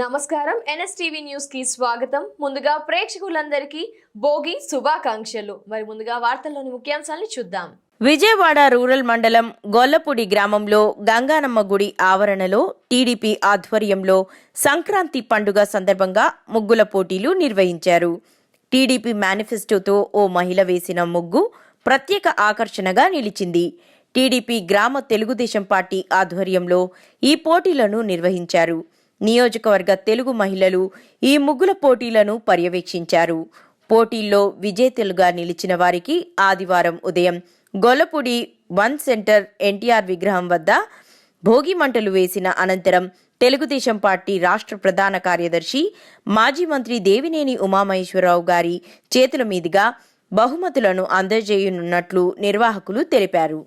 నమస్కారం. ఎన్ఎస్టీవీ న్యూస్కి స్వాగతం. ముందుగా ప్రేక్షకులందరికీ భోగి శుభాకాంక్షలు. మరి ముందుగా వార్తల్లోని ముఖ్యాంశాలను చూద్దాం. విజయవాడ రూరల్ మండలం గొల్లపూడి గ్రామంలో గంగానమ్మ గుడి ఆవరణలో టీడీపీ ఆధ్వర్యంలో సంక్రాంతి పండుగ సందర్భంగా ముగ్గుల పోటీలు నిర్వహించారు. టీడీపీ మేనిఫెస్టోతో ఓ మహిళ వేసిన ముగ్గు ప్రత్యేక ఆకర్షణగా నిలిచింది. టీడీపీ గ్రామ తెలుగుదేశం పార్టీ ఆధ్వర్యంలో ఈ పోటీలను నిర్వహించారు. నియోజకవర్గ తెలుగు మహిళలు ఈ ముగ్గుల పోటీలను పర్యవేక్షించారు. పోటీల్లో విజేతలుగా నిలిచిన వారికి ఆదివారం ఉదయం గొల్లపూడి వన్ సెంటర్ ఎన్టీఆర్ విగ్రహం వద్ద భోగి మంటలు వేసిన అనంతరం తెలుగుదేశం పార్టీ రాష్ట్ర ప్రధాన కార్యదర్శి మాజీ మంత్రి దేవినేని ఉమామహేశ్వరరావు గారి చేతుల మీదుగా బహుమతులను అందజేయనున్నట్లు నిర్వాహకులు తెలిపారు.